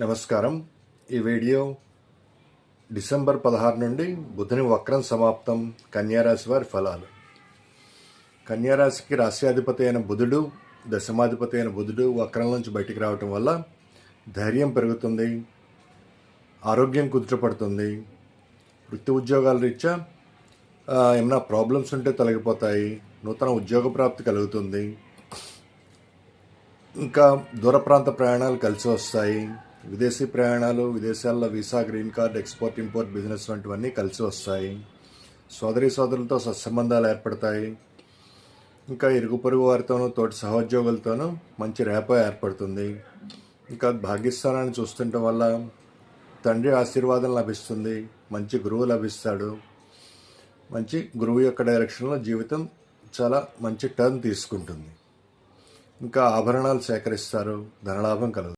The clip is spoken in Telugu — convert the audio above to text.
నమస్కారం. ఈ వీడియో డిసెంబర్ పదహారు నుండి బుధుని వక్రం సమాప్తం కన్యారాశి వారి ఫలాలు. కన్యారాశికి రాశ్యాధిపతి అయిన బుధుడు దశమాధిపతి అయిన బుధుడు వక్రం నుంచి బయటికి రావటం వల్ల ధైర్యం పెరుగుతుంది ఆరోగ్యం కుదుటపడుతుంది. వృత్తి ఉద్యోగాల రీత్యా ఏమైనా ప్రాబ్లమ్స్ ఉంటే తొలగిపోతాయి నూతన ఉద్యోగ ప్రాప్తి కలుగుతుంది. ఇంకా దూర ప్రాంత ప్రయాణాలు కలిసి వస్తాయి. విదేశీ ప్రయాణాలు విదేశాల్లో visa green card export import business వంటివన్నీ కలిసి వస్తాయి. సోదరి సోదరులతో సత్సంబంధాలు ఏర్పడతాయి. ఇంకా ఇరుగు పొరుగు వారితోనూ తోటి సహోద్యోగులతోనూ మంచి రేపో ఏర్పడుతుంది. ఇంకా భాగ్యస్థానాన్ని చూస్తుండటం వల్ల తండ్రి ఆశీర్వాదం లభిస్తుంది మంచి గురువు లభిస్తాడు. మంచి గురువు యొక్క డైరెక్షన్లో జీవితం చాలా మంచి టర్న్ తీసుకుంటుంది. ఇంకా ఆభరణాలు సేకరిస్తారు ధనలాభం కలుగుతుంది.